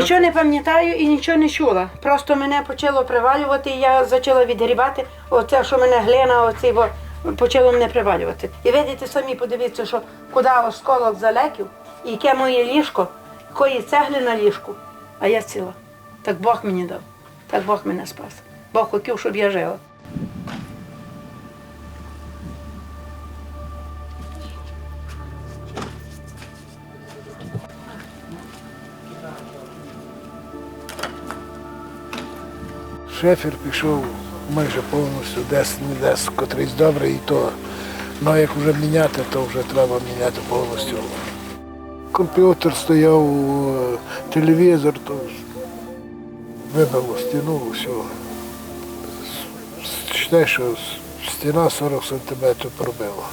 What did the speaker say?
Нічого не пам'ятаю і нічого не чула. Просто мене почало привалювати, і я почала відгрібати. Оце, що мене глина, оці, бо почало мене привалювати. І видите самі, подивіться, що куди осколок залеків, і яке моє ліжко, якої цегли на ліжку, а я ціла. Так Бог мені дав, так Бог мене спас. Бог хотів, щоб я жила. шефер пішов майже повністю, десь не десь котрийсь добрий, і то ну, як вже міняти, то вже треба міняти повністю. Комп'ютер стояв, телевізор, то вибило стіну, все. Считай, що стіна 40 сантиметрів пробила.